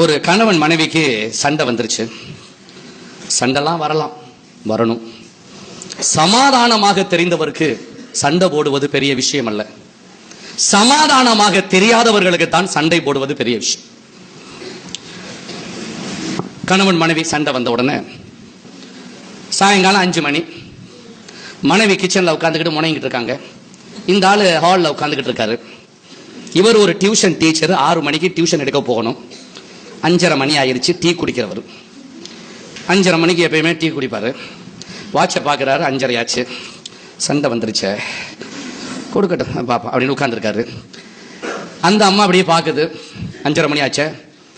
ஒரு கணவன் மனைவிக்கு சண்டை வந்துருச்சு. சண்டைலாம் வரலாம் வரணும். சமாதானமாக தெரிந்தவருக்கு சண்டை போடுவது பெரிய விஷயம் அல்ல. சமாதானமாக தெரியாதவர்களுக்கு தான் சண்டை போடுவது பெரிய விஷயம். கணவன் மனைவி சண்டை வந்த உடனே சாயங்காலம் அஞ்சு மணி மனைவி கிச்சனில் உட்காந்துக்கிட்டு முனைங்கிட்டு இருக்காங்க. இந்த ஆள் ஹாலில் உட்காந்துக்கிட்டு இருக்காரு. இவர் ஒரு டியூஷன் டீச்சர் ஆறு மணிக்கு டியூஷன் எடுக்க போகணும். அஞ்சரை மணி ஆயிடுச்சு டீ குடிக்கிறவர். அஞ்சரை மணிக்கு எப்பயுமே டீ குடிப்பார். வாட்சை பார்க்குறாரு அஞ்சரை ஆச்சு சண்டை வந்துருச்சு. கொடுக்கட்டும் பாப்பா அப்படின்னு உட்காந்துருக்காரு அந்த அம்மா அப்படியே பார்க்குது அஞ்சரை மணி ஆச்சு.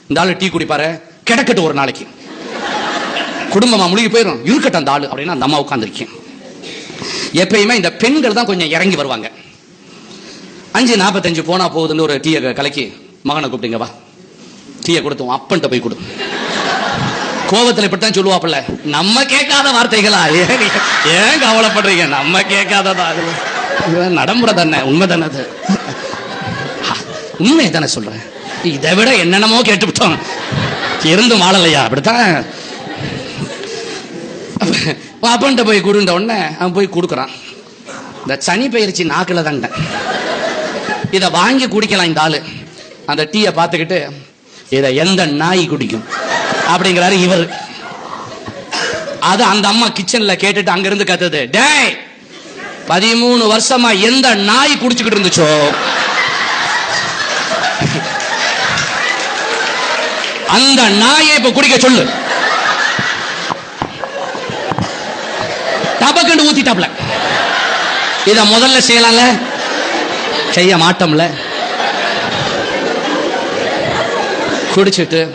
இந்த ஆள் டீ குடிப்பாரு கிடக்கட்டும் ஒரு நாளைக்கு. குடும்பமாக முழுகி போயிடும் இருக்கட்டும் அந்த ஆள் அப்படின்னு அந்த அம்மா உட்காந்துருக்கேன் எப்பயுமே இந்த பெண்கள் தான் கொஞ்சம் இறங்கி வருவாங்க. அஞ்சு நாற்பத்தஞ்சு போனால் போகுதுன்னு ஒரு டீயை கலக்கி மகனை கூப்பிட்டுங்க வா. டீயை கொடுத்தோம் அப்பன்ட்ட போய் கொடு. கோபத்தில் இப்படித்தான் சொல்லுவாப்புல நம்ம கேட்காத வார்த்தைகளா? ஏன் ஏன் கவலைப்படுறீங்க? நம்ம கேட்காததா? அது நடைமுறை தானே உண்மை தானே அது. உண்மையை தானே சொல்றேன். இதை விட என்னென்னமோ கேட்டுவிட்டோம் இருந்தும் வாழலையா? அப்படித்தான். அப்பன்ட்ட போய் கொடுன்ற உடனே அவன் போய் கொடுக்குறான். இந்த சனி பயிற்சி நாக்கில் தான்ட்ட இதை வாங்கி குடிக்கலாம் இந்த ஆள். அந்த டீயை பார்த்துக்கிட்டு இதை எந்த நாய் குடிக்கும்? அப்படிங்கிறாரு இவர். அது அந்த அம்மா கிச்சன்ல கேட்டுட்டு அங்க இருந்து கத்துது. டேய் பதிமூணு வருஷமா எந்த நாய் குடிச்சுக்கிட்டு இருந்துச்சோ? அந்த நாயை இப்ப குடிக்க சொல்லு. டபக்குன்னு ஊத்திட்டாப்ல. இத முதல்ல செய்யலாம்ல? செய்ய மாட்டோம்ல. குடிச்சிட்டு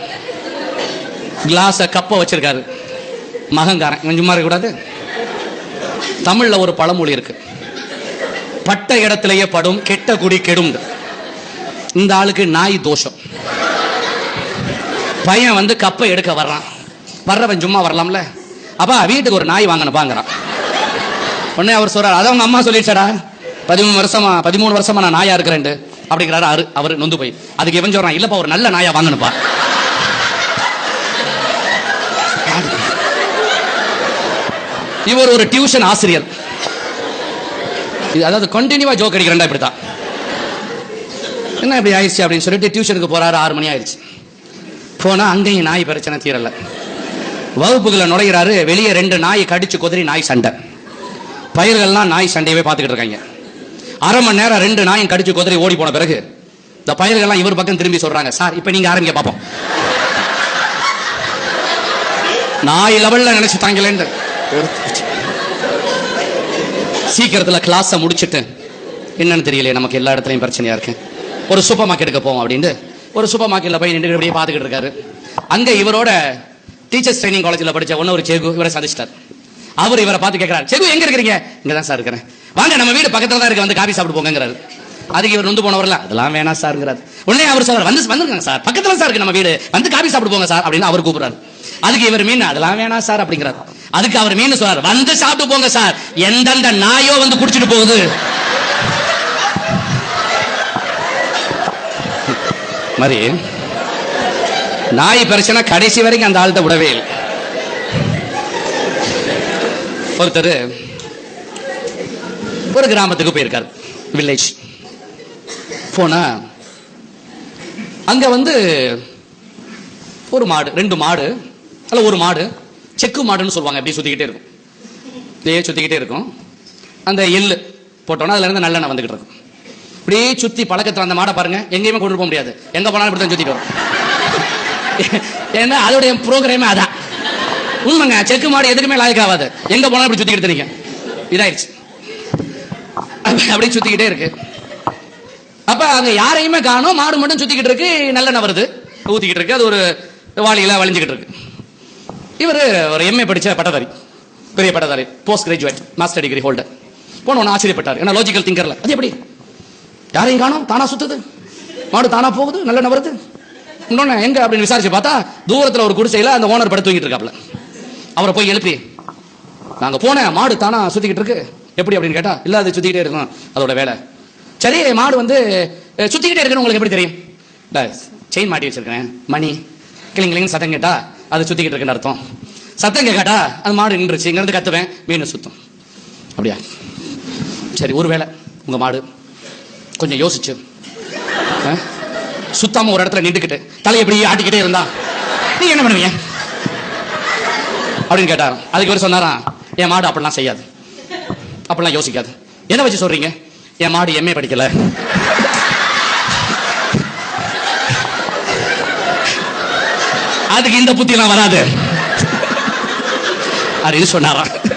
கிளாஸ கப்பை வச்சிருக்காரு. மகங்காரன் கொஞ்சமா இருக்கக்கூடாது. தமிழில் ஒரு பழமொழி இருக்கு. பட்ட இடத்துலயே படும் கெட்ட குடி கெடும். இந்த ஆளுக்கு நாய் தோஷம். பையன் வந்து கப்பை எடுக்க வர்றான். வர்றவன் சும்மா வரலாம்ல. அப்பா வீட்டுக்கு ஒரு நாய் வாங்கணுப்பாங்கிறான் உடனே அவர் சொல்றாரு அதை அவங்க அம்மா சொல்லிடுச்சாடா? பதிமூணு வருஷமா பதிமூணு வருஷமா நான் நாயா இருக்கிறேன் அப்படிங்கிறாரு அவரு அவர் நொந்து போய். அதுக்கு இவன் சொல்றான் இல்லப்பா ஒரு நல்ல நாயா வாங்கணுப்பா இவர் ஒரு டியூஷன் ஆசிரியர். இது அதாவது கண்டினியூவா ஜோக் அடிக்கிறேன்டா இப்படிதான் என்ன இப்படி ஆயிடுச்சு? அப்படின்னு சொல்லிட்டு டியூஷனுக்கு போறாரு ஆறு மணி ஆயிடுச்சு. போனா அங்கேயும் நாய் பிரச்சனை தீரல. வகுப்புகளை நுழைகிறாரு வெளியே ரெண்டு நாய் கடிச்சு குதிரி நாய் சண்டை. பயிர்கள்லாம் நாய் சண்டையவே பார்த்துக்கிட்டு இருக்காங்க. அரை மணி நேரம் ரெண்டு நாயும் கடிச்சு குதிரை ஓடி போன பிறகு இந்த பயிர்கள்லாம் இவர் பக்கம் திரும்பி சொல்றாங்க சார் இப்போ நீங்க ஆரம்பிக்க பார்ப்போம் நாய் லெவல்ல நினைச்சு தாங்கலேன்னு சீக்கிரத்துல கிளாஸை முடிச்சிட்டு என்னன்னு தெரியலையே நமக்கு எல்லா இடத்துலையும் பிரச்சனையா இருக்கு. ஒரு சூப்பர் மார்க்கெட்டுக்கு போவோம் அப்படின்ட்டு ஒரு சூப்பர் மார்க்கெட்ல போய் நின்று அப்படியே பார்த்துக்கிட்டு இருக்காரு. அங்க இவரோட டீச்சர்ஸ் ட்ரைனிங் காலேஜ்ல படிச்ச ஒன்னு ஒரு செகு இவரை சந்திச்சிட்டார். அவர் இவரை பார்த்து கேட்கிறார் செகு எங்க இருக்கிறீங்க? இங்க தான் சார் இருக்கிறேன். வாங்க நம்ம வீடு பக்கத்துல தான் இருக்கு வந்து காபி சாப்பிட்டு போங்கிறாரு அதுக்கு இவர் நொந்து போனவர்ல அதெல்லாம் வேணாம் சார்ங்கிறார் உடனே அவர் சார் வந்து வந்துருக்காங்க சார் பக்கத்துல சார் இருக்கு நம்ம வீடு. வந்து காபி சாப்பிட்டு போங்க சார் அப்படின்னு அவர் கூப்பிடுறாரு. அதுக்கு இவர் மீன் அதெல்லாம் வேணாம் சார் அப்படிங்கிறார். அதுக்கு அவர் மீன் சொல்றாரு வந்து சாப்பிட்டு போங்க சார் எந்தெந்த நாயோ வந்து குடிச்சிட்டு போகுது? மாதிரி நாய் பிரச்சனை கடைசி வரைக்கும் அந்த ஆள்கிட்ட விடவே இல்லை. ஒருத்தர் ஒரு கிராமத்துக்கு போயிருக்காரு. வில்லேஜ் போனா அங்க வந்து ஒரு மாடு ரெண்டு மாடு அல்ல ஒரு மாடு செக்கு மாடுன்னு சொல்லுவாங்க அப்படியே சுத்திக்கிட்டே இருக்கும். இப்படியே சுத்திக்கிட்டே இருக்கும். அந்த எள்ளு போட்டோன்னா அதுல இருந்து நல்லெண்ணெய் வந்துகிட்டு இருக்கும். இப்படியே சுத்தி பழக்கத்துல அந்த மாடை பாருங்க எங்கேயுமே கொண்டு போக முடியாது. எங்க போனாலும் இப்படி தான் சுத்திட்டு வரும். ஏன்னா அதோடைய ப்ரோக்ராமே அதான். உண்மைங்க செக்கு மாடு எதுக்குமே லாய்க்கு ஆகாது எங்க போனாலும் இப்படி சுத்திக்கிட்டு நீங்க இதாயிடுச்சு. அப்படியே சுத்திக்கிட்டே இருக்கு. அப்ப அங்க யாரையுமே காணும். மாடு மட்டும் சுத்திக்கிட்டு இருக்கு. நல்லெண்ணெய் வருது ஊத்திக்கிட்டு இருக்கு. அது ஒரு வாளியில வளைஞ்சுக்கிட்டு இருக்கு. இவர் ஒரு எம்ஏ படிச்ச பட்டதாரி. பெரிய பட்டதாரி. Post graduate master degree holder போன ஒன்று ஆச்சரியப்பட்டார். ஏன்னா லாஜிக்கல் திங்கர்ல அது எப்படி? யாரையும் காணும்? தானா சுத்துது? மாடு தானா போகுது? நல்லெண்ணெய் வருது இன்னொன்னு எங்க அப்படின்னு விசாரிச்சு பார்த்தா தூரத்துல ஒரு குடிசையில அந்த ஓனர் படுத்து தூங்கிட்டு இருக்காப்ல அவரை போய் எழுப்பி நாங்க போனேன். மாடு தானா சுத்திக்கிட்டு இருக்கு. எப்படி அப்படின்னு கேட்டா இல்ல அது சுத்திக்கிட்டே இருக்கணும் அதோட வேலை. சரி மாடு வந்து சுற்றிக்கிட்டே சுத்திக்கிட்டே இருக்குன்னு உங்களுக்கு எப்படி தெரியும்? செயின் மாட்டி வச்சிருக்கேன் மணி. கிளிங் கிளிங் சத்தம் கேட்டா அது சுத்திக்கிட்டு இருக்குன்னு அர்த்தம். சத்தம் கேட்காட்டா அது மாடு நின்றுச்சு. இங்கிருந்து கத்துவேன் மீன் சுத்தம். அப்படியா? சரி ஒரு வேலை உங்க மாடு கொஞ்சம் யோசிச்சு. ஆ? சுத்தாம ஒரு இடத்துல நின்றுக்கிட்டு தலையை எப்படி ஆட்டிக்கிட்டே இருந்தா நீ என்ன பண்ணுவீங்க? அப்படின்னு கேட்டாராம் அதுக்கு இவர் சொன்னாராம் என் மாடு அப்படிலாம் செய்யாது. அப்படிலாம் யோசிக்காது. எதை வச்சு சொல்றீங்க? என் மாடு எம்ஏ படிக்கல. அதுக்கு இந்த புத்திலாம் வராது. அப்படின்னு இது சொன்னாராம்.